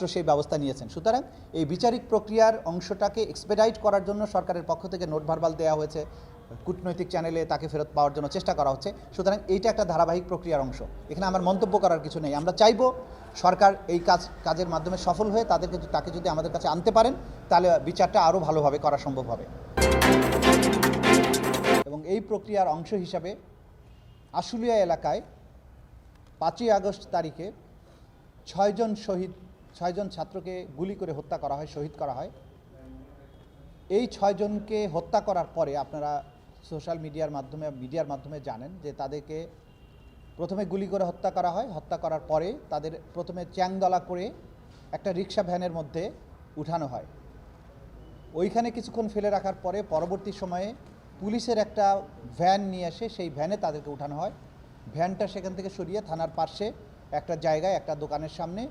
রাষ্ট্র সেই ব্যবস্থা নিয়েছেন। সুতরাং এই বিচারিক প্রক্রিয়ার অংশটাকে এক্সপেডাইট করার জন্য সরকারের পক্ষ থেকে নোট ভারবাল দেওয়া হয়েছে। কূটনৈতিক চ্যানেলে তাকে ফেরত পাওয়ার জন্য চেষ্টা করা হচ্ছে। সুতরাং এইটা একটা ধারাবাহিক প্রক্রিয়ার অংশ। এখানে আমার মন্তব্য করার কিছু নেই। আমরা চাইব সরকার এই কাজ, কাজের মাধ্যমে সফল হয়ে তাদেরকে তাকে যদি আমাদের কাছে আনতে পারেন, তাহলে বিচারটা আরও ভালোভাবে করা সম্ভব হবে। এবং এই প্রক্রিয়ার অংশ হিসাবে আশুলিয়া এলাকায় পাঁচই আগস্ট তারিখে ছয়জন শহীদ ছয়জন ছাত্রকে গুলি করে হত্যা করা হয়, শহীদ করা হয়। এই ছয়জনকে হত্যা করার পরে আপনারা সোশ্যাল মিডিয়ার মাধ্যমে মিডিয়ার মাধ্যমে জানেন যে তাদেরকে প্রথমে গুলি করে হত্যা করা হয়। হত্যা করার পরে তাদের প্রথমে চ্যাংদলা করে একটা রিক্সা ভ্যানের মধ্যে উঠানো হয়। ওইখানে কিছুক্ষণ ফেলে রাখার পরে পরবর্তী সময়ে পুলিশের একটা ভ্যান নিয়ে এসে সেই ভ্যানে তাদেরকে উঠানো হয়। ভ্যানটা সেখান থেকে সরিয়ে থানার পাশে একটা জায়গায়, একটা দোকানের সামনে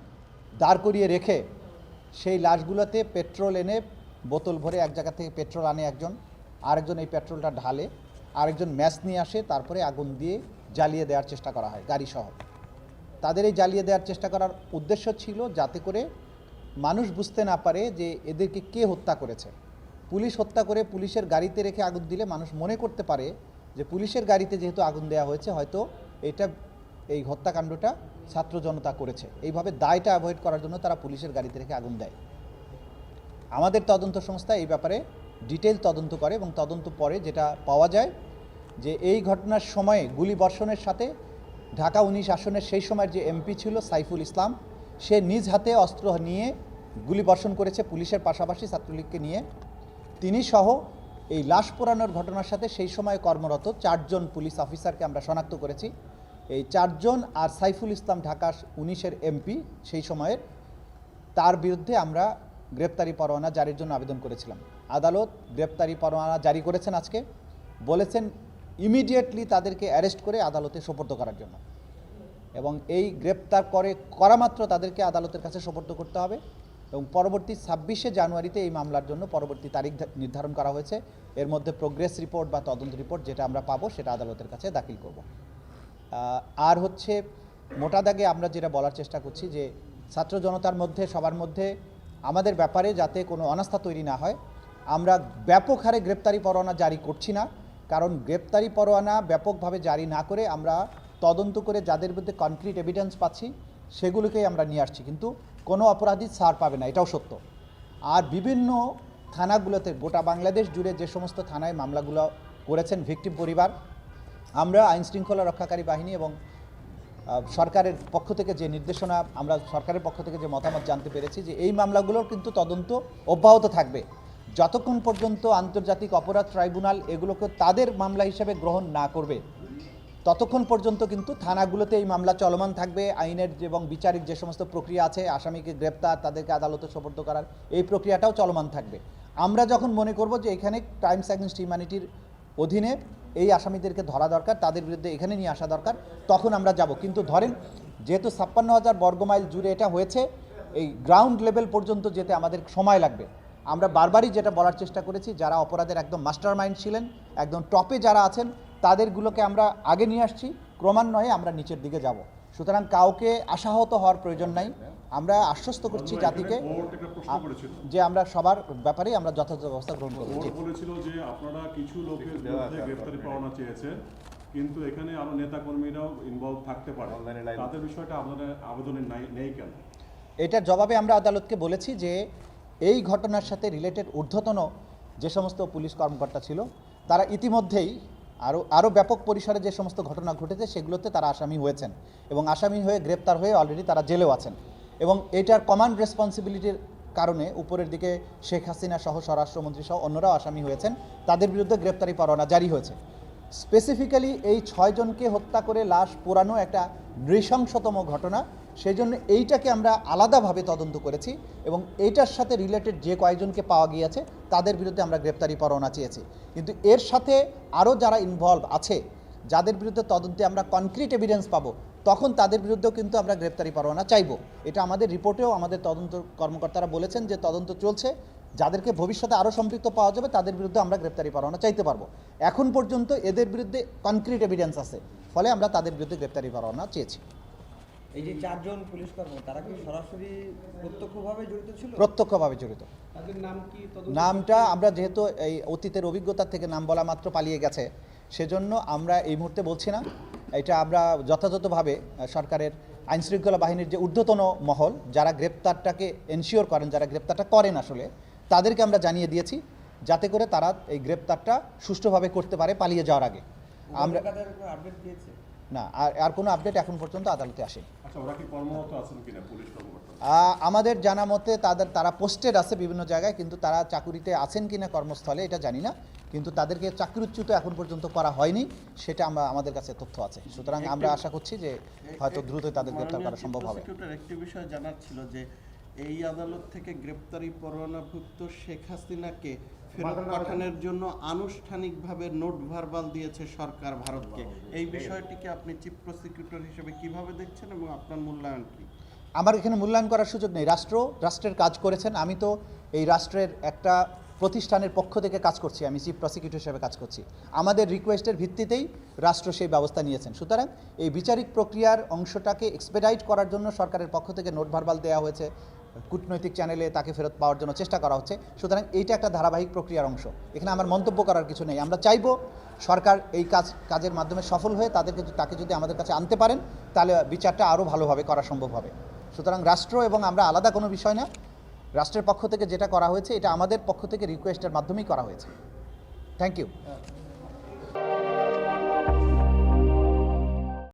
দাঁড় করিয়ে রেখে সেই লাশগুলোতে পেট্রোল এনে বোতল ভরে এক জায়গা থেকে পেট্রোল আনে একজন, আরেকজন এই পেট্রোলটা ঢালে, আরেকজন ম্যাচ নিয়ে আসে, তারপরে আগুন দিয়ে জ্বালিয়ে দেওয়ার চেষ্টা করা হয় গাড়ি সহ তাদের এই জ্বালিয়ে দেওয়ার চেষ্টা করার উদ্দেশ্য ছিল যাতে করে মানুষ বুঝতে না পারে যে এদেরকে কে হত্যা করেছে। পুলিশ হত্যা করে পুলিশের গাড়িতে রেখে আগুন দিলে মানুষ মনে করতে পারে যে পুলিশের গাড়িতে যেহেতু আগুন দেওয়া হয়েছে, হয়তো এটা এই হত্যাকাণ্ডটা ছাত্র জনতা করেছে। এইভাবে দায়টা অ্যাভয়েড করার জন্য তারা পুলিশের গাড়িতে রেখে আগুন দেয়। আমাদের তদন্ত সংস্থা এই ব্যাপারে ডিটেল তদন্ত করে এবং তদন্ত পরে যেটা পাওয়া যায় যে এই ঘটনার সময়ে গুলি বর্ষণের সাথে ঢাকা উনিশ আসনের সেই সময়ের যে এমপি ছিল সাইফুল ইসলাম, সে নিজ হাতে অস্ত্র নিয়ে গুলি বর্ষণ করেছে পুলিশের পাশাপাশি ছাত্রলীগকে নিয়ে। তিনি সহ এই লাশ পোড়ানোর ঘটনার সাথে সেই সময় কর্মরত চারজন পুলিশ অফিসারকে আমরা শনাক্ত করেছি। এই চারজন আর সাইফুল ইসলাম ঢাকা উনিশের এমপি সেই সময়ের। তার বিরুদ্ধে আমরা গ্রেপ্তারি পরোয়ানা জারির জন্য আবেদন করেছিলাম। আদালত গ্রেপ্তারি পরোয়ানা জারি করেছেন আজকে। বলেছেন ইমিডিয়েটলি তাদেরকে অ্যারেস্ট করে আদালতে সোপর্দ করার জন্য। এবং এই গ্রেপ্তার করে, করা মাত্র তাদেরকে আদালতের কাছে সোপর্দ করতে হবে। এবং পরবর্তী ছাব্বিশে জানুয়ারিতে এই মামলার জন্য পরবর্তী তারিখ নির্ধারণ করা হয়েছে। এর মধ্যে প্রোগ্রেস রিপোর্ট বা তদন্ত রিপোর্ট যেটা আমরা পাবো, সেটা আদালতের কাছে দাখিল করব। আর হচ্ছে মোটা দাগে আমরা যেটা বলার চেষ্টা করছি যে ছাত্র জনতার মধ্যে, সবার মধ্যে আমাদের ব্যাপারে যাতে কোনো অনাস্থা তৈরি না হয়, আমরা ব্যাপক হারে গ্রেপ্তারি পরোয়ানা জারি করছি না। কারণ গ্রেপ্তারি পরোয়ানা ব্যাপকভাবে জারি না করে আমরা তদন্ত করে যাদের বিরুদ্ধে কনক্রিট এভিডেন্স পাচ্ছি, সেগুলোকেই আমরা নিয়ে আসছি। কিন্তু কোনো অপরাধী ছাড় পাবে না, এটাও সত্য। আর বিভিন্ন থানাগুলোতে গোটা বাংলাদেশ জুড়ে যে সমস্ত থানায় মামলাগুলো করেছেন ভিকটিম পরিবার আমরা আইন শৃঙ্খলা রক্ষাকারী বাহিনী এবং সরকারের পক্ষ থেকে যে নির্দেশনা, আমরা সরকারের পক্ষ থেকে যে মতামত জানতে পেরেছি যে এই মামলাগুলোর কিন্তু তদন্ত অব্যাহত থাকবে। যতক্ষণ পর্যন্ত আন্তর্জাতিক অপরাধ ট্রাইব্যুনাল এগুলোকে তাদের মামলা হিসেবে গ্রহণ না করবে, ততক্ষণ পর্যন্ত কিন্তু থানাগুলোতে এই মামলা চলমান থাকবে। আইনের এবং বিচারিক যে সমস্ত প্রক্রিয়া আছে, আসামিকে গ্রেপ্তার, তাদেরকে আদালতে সোপর্দ করার, এই প্রক্রিয়াটাও চলমান থাকবে। আমরা যখন মনে করব যে এখানে ক্রাইমস অ্যাগেন্স্ট হিউম্যানিটির অধীনে এই আসামিদেরকে ধরা দরকার, তাদের বিরুদ্ধে এখানে নিয়ে আসা দরকার, তখন আমরা যাব। কিন্তু ধরেন, যেহেতু ছাপ্পান্ন হাজার বর্গমাইল জুড়ে এটা হয়েছে, এই গ্রাউন্ড লেভেল পর্যন্ত যেতে আমাদের সময় লাগবে। আমরা বারবারই যেটা বলার চেষ্টা করেছি, যারা অপরাধের একদম মাস্টার মাইন্ড ছিলেন, একদম টপে যারা আছেন, তাদেরগুলোকে আমরা আগে নিয়ে আসছি, ক্রমান্বয়ে আমরা নিচের দিকে যাব। সুতরাং কাউকে আশাহত হওয়ার প্রয়োজন নাই। আমরা আশ্বস্ত করছি জাতিকে যে আমরা সবার ব্যাপারেই আমরা যথাযথ ব্যবস্থা গ্রহণ করব বলেছিল যে আপনারা কিছু লোকের বিরুদ্ধে গ্রেফতারি পরোয়ানা চেয়েছেন কিন্তু এখানে আরও নেতা কর্মীরাও ইনভলভ থাকতে পারে। তাদের বিষয়টা আপনাদের আবেদনে নাই- নেই কেন? এটার জবাবে আমরা আদালতকে বলেছি যে এই ঘটনার সাথে রিলেটেড ঊর্ধ্বতন যে সমস্ত পুলিশ কর্মকর্তা ছিল তারা ইতিমধ্যেই আরও আরও ব্যাপক পরিসরে যে সমস্ত ঘটনা ঘটেছে সেগুলোতে তারা আসামি হয়েছেন এবং আসামি হয়ে গ্রেপ্তার হয়ে অলরেডি তারা জেলেও আছেন। এবং এটার কমান্ড রেসপন্সিবিলিটির কারণে উপরের দিকে শেখ হাসিনা সহ স্বরাষ্ট্রমন্ত্রী সহ অন্যরাও আসামি হয়েছেন। তাদের বিরুদ্ধে গ্রেপ্তারি পরোয়ানা জারি হয়েছে। স্পেসিফিক্যালি এই ছয়জনকে হত্যা করে লাশ পোড়ানো একটা নৃশংসতম ঘটনা। সেই জন্য এইটাকে আমরা আলাদাভাবে তদন্ত করেছি এবং এইটার সাথে রিলেটেড যে কয়েকজনকে পাওয়া গিয়েছে, তাদের বিরুদ্ধে আমরা গ্রেপ্তারি পরোয়ানা চেয়েছি। কিন্তু এর সাথে আরও যারা ইনভলভ আছে, যাদের বিরুদ্ধে তদন্তে আমরা কনক্রিট এভিডেন্স পাবো তখন তাদের বিরুদ্ধেও কিন্তু আমরা গ্রেপ্তারি পরোয়ানা চাইব। এটা আমাদের রিপোর্টেও আমাদের তদন্ত কর্মকর্তারা বলেছেন যে তদন্ত চলছে। যাদেরকে ভবিষ্যতে আরও সম্পৃক্ত পাওয়া যাবে তাদের বিরুদ্ধে আমরা গ্রেপ্তারি পরোয়ানা চাইতে পারব। এখন পর্যন্ত এদের বিরুদ্ধে কনক্রিট এভিডেন্স আছে। ফলে আমরা তাদের বিরুদ্ধে গ্রেপ্তারি পরোয়ানা চেয়েছি। এই যে চারজন পুলিশ কর্মী তারা কি সরাসরি প্রত্যক্ষভাবে জড়িত ছিল? প্রত্যক্ষভাবে জড়িত। তাদের নাম কি নামটা আমরা যেহেতু এই অতীতের অভিজ্ঞতা থেকে নাম বলা মাত্র পালিয়ে গেছে সেজন্য আমরা এই মুহূর্তে বলছি না। এটা আমরা যথাযথভাবে সরকারের সরকারের আইনশৃঙ্খলা বাহিনীর যে ঊর্ধ্বতন মহল যারা গ্রেপ্তারটাকে এনশিওর করেন যারা গ্রেপ্তারটা করেন আসলে তাদেরকে আমরা জানিয়ে দিয়েছি যাতে করে তারা এই গ্রেপ্তারটা সুষ্ঠুভাবে করতে পারে পালিয়ে যাওয়ার আগে। আমরা আপডেট দিয়েছে? না আর আর কোনো আপডেট এখন পর্যন্ত আদালতে আসেনি। আচ্ছা আমাদের জানা মতে তাদের তারা পোস্টেড আছে বিভিন্ন জায়গায় কিন্তু তারা চাকুরিতে আছেন কিনা কর্মস্থলে এটা জানি না কিন্তু তাদেরকে চাকরিচ্যুত এখন পর্যন্ত করা হয়নি সেটা আমরা আমাদের কাছে তথ্য আছে। সুতরাং আমরা আশা করছি যে হয়তো দ্রুত তাদের গ্রেপ্তার করা সম্ভব হবে। একটি বিষয় জানার ছিল যে এই আদালত থেকে গ্রেপ্তারি পরোয়ানাভুক্ত শেখ হাসিনাকে ফেরত পাঠানোর জন্য আনুষ্ঠানিকভাবে নোট ভার্বাল দিয়েছে সরকার ভারতকে। এই বিষয়টিকে আপনি চিফ প্রসিকিউটর হিসেবে কীভাবে দেখছেন এবং আপনার মূল্যায়ন কি? আমার এখানে মূল্যায়ন করার সুযোগ নেই। রাষ্ট্র রাষ্ট্রের কাজ করেছেন। আমি তো এই রাষ্ট্রের একটা প্রতিষ্ঠানের পক্ষ থেকে কাজ করছি। আমি চিফ প্রসিকিউটর হিসেবে কাজ করছি। আমাদের রিকোয়েস্টের ভিত্তিতেই রাষ্ট্র সেই ব্যবস্থা নিয়েছেন। সুতরাং এই বিচারিক প্রক্রিয়ার অংশটাকে এক্সপেডাইট করার জন্য সরকারের পক্ষ থেকে নোট ভার্বাল দেওয়া হয়েছে। কূটনৈতিক চ্যানেলে তাকে ফেরত পাওয়ার জন্য চেষ্টা করা হচ্ছে। সুতরাং এইটা একটা ধারাবাহিক প্রক্রিয়ার অংশ। এখানে আমার মন্তব্য করার কিছু নেই। আমরা চাইব সরকার এই কাজ, কাজের মাধ্যমে সফল হয়ে তাদেরকে তাকে যদি আমাদের কাছে আনতে পারেন, তাহলে বিচারটা আরও ভালোভাবে করা সম্ভব হবে। সুতরাং রাষ্ট্র এবং আমরা আলাদা কোনো বিষয় না। রাষ্ট্রের পক্ষ থেকে যেটা করা হয়েছে, এটা আমাদের পক্ষ থেকে রিকোয়েস্টের মাধ্যমেই করা হয়েছে। Thank you